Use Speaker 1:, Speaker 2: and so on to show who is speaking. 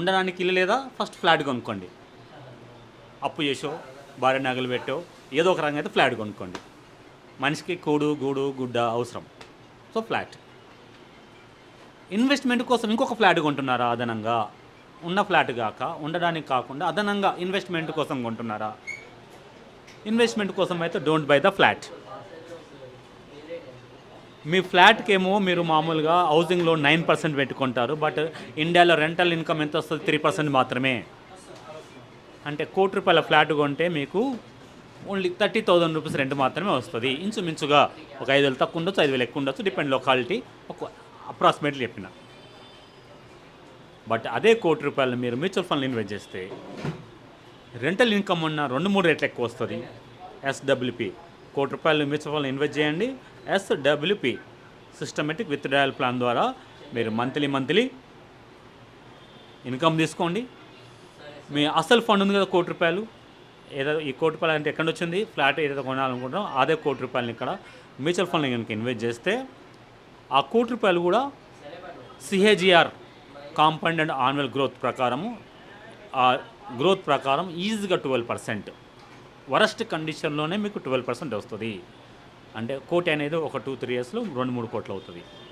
Speaker 1: ఉండడానికి ఇల్లు లేదా? ఫస్ట్ ఫ్లాట్ కొనుక్కోండి. అప్పు చేసో భార్య నగలు పెట్టో ఏదో ఒక రంగం అయితే ఫ్లాట్ కొనుక్కోండి. మనిషికి కూడు గూడు గుడ్డ అవసరం. So flat. ఇన్వెస్ట్మెంట్ కోసం ఇంకొక ఫ్లాట్ కొంటున్నారా అదనంగా? ఉన్న ఫ్లాట్ కాక ఉండడానికి కాకుండా అదనంగా ఇన్వెస్ట్మెంట్ కోసం కొంటున్నారా? ఇన్వెస్ట్మెంట్ కోసం అయితే డోంట్ బై ద ఫ్లాట్. మీ ఫ్లాట్కి ఏమో మీరు మామూలుగా హౌసింగ్ లోన్ నైన్ పర్సెంట్ పెట్టుకుంటారు బట్ ఇండియాలో రెంటల్ ఇన్కమ్ ఎంత వస్తుంది త్రీ పర్సెంట్ మాత్రమే. అంటే కోటి రూపాయల ఫ్లాట్ కొంటే మీకు only thirty thousand rupees rent మాత్రమే వస్తుంది. ఇంచుమించుగా ఒక ఐదు వేలు తక్కువ ఉండొచ్చు ఐదు వేలు ఎక్కువ ఉండొచ్చు డిపెండ్ లొకాలిటీ. ఒక అప్రాక్సిమేట్లీ చెప్పిన. బట్ అదే కోటి రూపాయలు మీరు మ్యూచువల్ ఫండ్లు ఇన్వెస్ట్ చేస్తే రెంటల్ ఇన్కమ్ ఉన్న రెండు మూడు రేట్లు ఎక్కువ వస్తుంది. ఎస్డబ్ల్యూపీ. కోటి రూపాయలు మ్యూచువల్ ఫండ్ ఇన్వెస్ట్ చేయండి. SWP systematic withdrawal plan ద్వారా మీరు మంత్లీ మంత్లీ ఇన్కమ్ తీసుకోండి. మీ అసలు ఫండ్ ఉంది కదా కోటి రూపాయలు. ఏదో ఈ కోటి రూపాయలు అంటే ఎక్కడ వచ్చింది? ఫ్లాట్ ఏదైతే కొనాలనుకుంటున్నాం అదే కోటి రూపాయలని ఇక్కడ మ్యూచువల్ ఫండ్లో కనుక ఇన్వెస్ట్ చేస్తే ఆ కోటి రూపాయలు కూడా CAGR compound and annual growth ప్రకారము ఆ గ్రోత్ ప్రకారం ఈజీగా ట్వెల్వ్ పర్సెంట్ వరస్ట్ కండిషన్లోనే మీకు ట్వెల్వ్ పర్సెంట్ వస్తుంది. అంటే కోటి అనేది ఒక టూ త్రీ ఇయర్స్లో రెండు మూడు కోట్లు అవుతుంది.